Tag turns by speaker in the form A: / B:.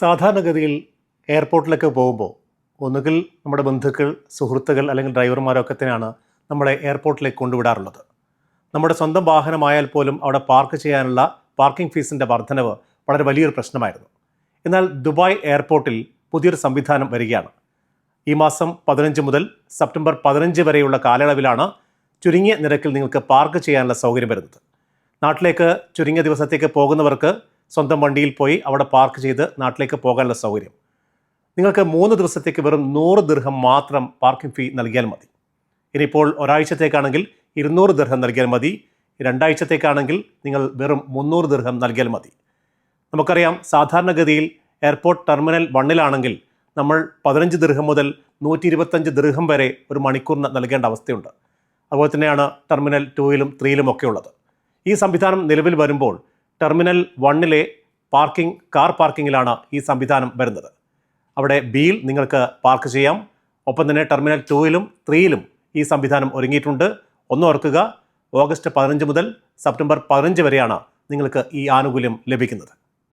A: സാധാരണഗതിയിൽ എയർപോർട്ടിലൊക്കെ പോകുമ്പോൾ ഒന്നുകിൽ നമ്മുടെ ബന്ധുക്കൾ സുഹൃത്തുക്കൾ അല്ലെങ്കിൽ ഡ്രൈവർമാരൊക്കെ തന്നെയാണ് നമ്മളെ എയർപോർട്ടിലേക്ക് കൊണ്ടുവിടാറുള്ളത്. നമ്മുടെ സ്വന്തം വാഹനമായാൽ പോലും അവിടെ പാർക്ക് ചെയ്യാനുള്ള പാർക്കിംഗ് ഫീസിന്റെ വർധനവ് വളരെ വലിയൊരു പ്രശ്നമായിരുന്നു. എന്നാൽ ദുബായ് എയർപോർട്ടിൽ പുതിയൊരു സംവിധാനം വരികയാണ്. ഈ മാസം പതിനഞ്ച് മുതൽ സെപ്റ്റംബർ പതിനഞ്ച് വരെയുള്ള കാലയളവിലാണ് ചുരുങ്ങിയ നിരക്കിൽ നിങ്ങൾക്ക് പാർക്ക് ചെയ്യാനുള്ള സൗകര്യം വരുന്നത്. നാട്ടിലേക്ക് ചുരുങ്ങിയ ദിവസത്തേക്ക് പോകുന്നവർക്ക് സ്വന്തം വണ്ടിയിൽ പോയി അവിടെ പാർക്ക് ചെയ്ത് നാട്ടിലേക്ക് പോകാനുള്ള സൗകര്യം. നിങ്ങൾക്ക് മൂന്ന് ദിവസത്തേക്ക് വെറും നൂറ് ദീർഘം മാത്രം പാർക്കിംഗ് ഫീ നൽകിയാൽ മതി. ഇനിയിപ്പോൾ ഒരാഴ്ചത്തേക്കാണെങ്കിൽ ഇരുന്നൂറ് ദീർഘം നൽകിയാൽ മതി. രണ്ടാഴ്ചത്തേക്കാണെങ്കിൽ നിങ്ങൾ വെറും മുന്നൂറ് ദീർഘം നൽകിയാൽ മതി. നമുക്കറിയാം സാധാരണഗതിയിൽ എയർപോർട്ട് ടെർമിനൽ വണ്ണിലാണെങ്കിൽ നമ്മൾ പതിനഞ്ച് ദീർഘം മുതൽ നൂറ്റി ഇരുപത്തഞ്ച് ദീർഘം വരെ ഒരു മണിക്കൂറിന് നൽകേണ്ട അവസ്ഥയുണ്ട്. അതുപോലെ തന്നെയാണ് ടെർമിനൽ ടൂയിലും ത്രീയിലും ഒക്കെ ഉള്ളത്. ഈ സംവിധാനം നിലവിൽ വരുമ്പോൾ ടെർമിനൽ വണ്ണിലെ പാർക്കിംഗ് കാർ പാർക്കിങ്ങിലാണ് ഈ സംവിധാനം വരുന്നത്. അവിടെ ബിയിൽ നിങ്ങൾക്ക് പാർക്ക് ചെയ്യാം. ഒപ്പം തന്നെ ടെർമിനൽ ടൂയിലും ത്രീയിലും ഈ സംവിധാനം ഒരുങ്ങിയിട്ടുണ്ട്. ഒന്ന് ഓർക്കുക ഓഗസ്റ്റ് പതിനഞ്ച് മുതൽ സെപ്റ്റംബർ പതിനഞ്ച് വരെയാണ് നിങ്ങൾക്ക് ഈ ആനുകൂല്യം ലഭിക്കുന്നത്.